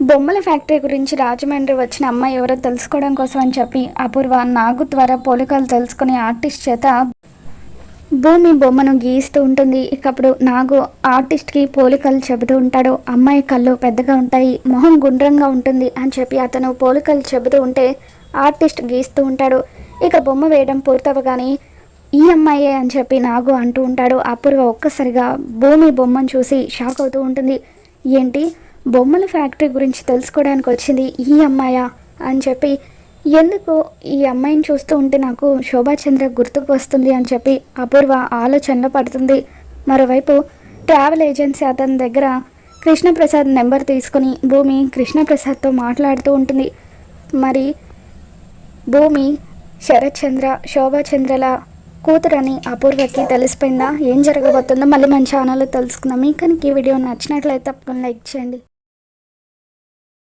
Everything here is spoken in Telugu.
బొమ్మల ఫ్యాక్టరీ గురించి రాజమండ్రి వచ్చిన అమ్మాయి ఎవరో తెలుసుకోవడం కోసం అని చెప్పి అపూర్వ నాగు ద్వారా పోలికలు తెలుసుకుని ఆర్టిస్ట్ చేత భూమి బొమ్మను గీస్తూ ఉంటుంది. ఇకప్పుడు నాగు ఆర్టిస్ట్కి పోలికలు చెబుతూ ఉంటాడు. అమ్మాయి కళ్ళు పెద్దగా ఉంటాయి మొహం గుండ్రంగా ఉంటుంది అని చెప్పి అతను పోలికలు చెబుతూ ఉంటే ఆర్టిస్ట్ గీస్తూ ఉంటాడు. ఇక బొమ్మ వేయడం పూర్తవగానే ఈ అమ్మాయే అని చెప్పి నాగు అంటూ ఉంటాడు. అపూర్వ ఒక్కసారిగా భూమి బొమ్మను చూసి షాక్ అవుతూ ఉంటుంది. ఏంటి? బొమ్మల ఫ్యాక్టరీ గురించి తెలుసుకోవడానికి వచ్చింది ఈ అమ్మాయా అని చెప్పి ఎందుకు ఈ అమ్మాయిని చూస్తూ ఉంటే నాకు శోభాచంద్ర గుర్తుకు వస్తుంది అని చెప్పి అపూర్వ ఆలోచనలో పడుతుంది. మరోవైపు ట్రావెల్ ఏజెన్సీ అతని దగ్గర కృష్ణప్రసాద్ నెంబర్ తీసుకుని భూమి కృష్ణప్రసాద్తో మాట్లాడుతూ ఉంటుంది. మరి భూమి శరత్చంద్ర శోభాచంద్రల కూతురని అపూర్వకి తెలిసిపోయిందా? ఏం జరగబోతుందో మళ్ళీ మన ఛానల్లో తెలుసుకుందాం. మీకు కనుక ఈ వీడియో నచ్చినట్లయితే తప్పకుండా లైక్ చేయండి.